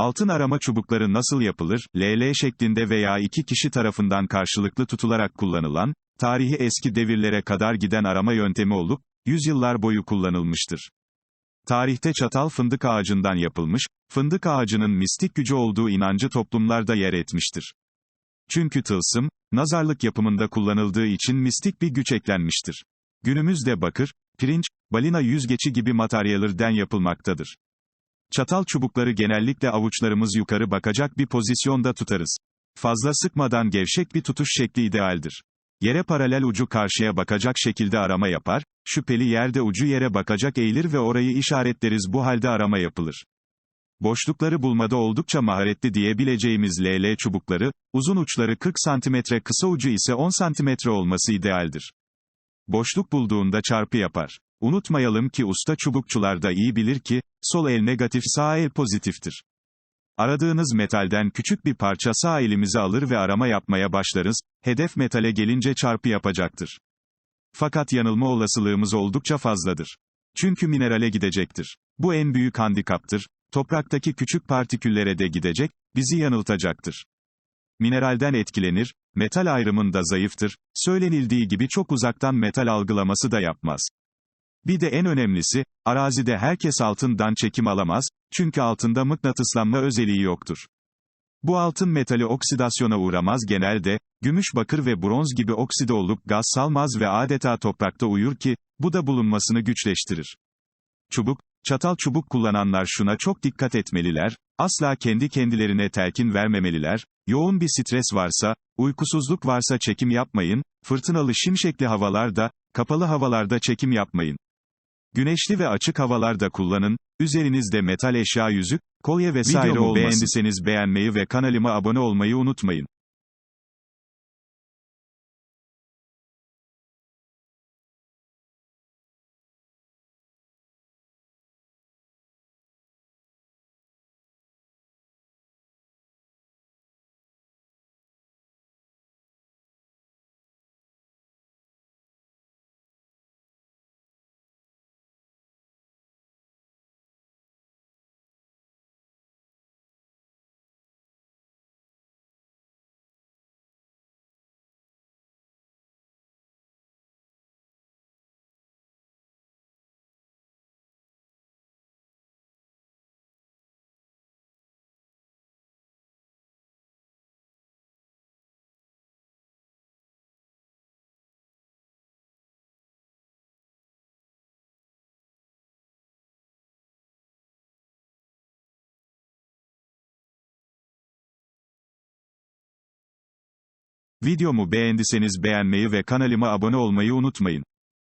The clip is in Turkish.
Altın arama çubukları nasıl yapılır? LL şeklinde veya iki kişi tarafından karşılıklı tutularak kullanılan, tarihi eski devirlere kadar giden arama yöntemi olup, yüzyıllar boyu kullanılmıştır. Tarihte çatal fındık ağacından yapılmış, fındık ağacının mistik gücü olduğu inancı toplumlarda yer etmiştir. Çünkü tılsım, nazarlık yapımında kullanıldığı için mistik bir güç eklenmiştir. Günümüzde bakır, pirinç, balina yüzgeci gibi materyallerden yapılmaktadır. Çatal çubukları genellikle avuçlarımız yukarı bakacak bir pozisyonda tutarız. Fazla sıkmadan gevşek bir tutuş şekli idealdir. Yere paralel ucu karşıya bakacak şekilde arama yapar, şüpheli yerde ucu yere bakacak eğilir ve orayı işaretleriz bu halde arama yapılır. Boşlukları bulmada oldukça maharetli diyebileceğimiz LL çubukları, uzun uçları 40 cm kısa ucu ise 10 cm olması idealdir. Boşluk bulduğunda çarpı yapar. Unutmayalım ki usta çubukçular da iyi bilir ki, sol el negatif sağ el pozitiftir. Aradığınız metalden küçük bir parça sağ elimize alır ve arama yapmaya başlarız, hedef metale gelince çarpı yapacaktır. Fakat yanılma olasılığımız oldukça fazladır. Çünkü minerale gidecektir. Bu en büyük handikaptır, topraktaki küçük partiküllere de gidecek, bizi yanıltacaktır. Mineralden etkilenir, metal ayrımında zayıftır, söylenildiği gibi çok uzaktan metal algılaması da yapmaz. Bir de en önemlisi, arazide herkes altından çekim alamaz, çünkü altında mıknatıslanma özelliği yoktur. Bu altın metali oksidasyona uğramaz genelde, gümüş bakır ve bronz gibi okside olup gaz salmaz ve adeta toprakta uyur ki, bu da bulunmasını güçleştirir. Çubuk, çatal çubuk kullananlar şuna çok dikkat etmeliler, asla kendi kendilerine telkin vermemeliler, yoğun bir stres varsa, uykusuzluk varsa çekim yapmayın, fırtınalı şimşekli havalarda, kapalı havalarda çekim yapmayın. Güneşli ve açık havalarda kullanın, üzerinizde metal eşya yüzük, kolye vesaire Videomu olmasın. beğendiyseniz beğenmeyi ve kanalıma abone olmayı unutmayın. Videomu beğendiyseniz beğenmeyi ve kanalıma abone olmayı unutmayın.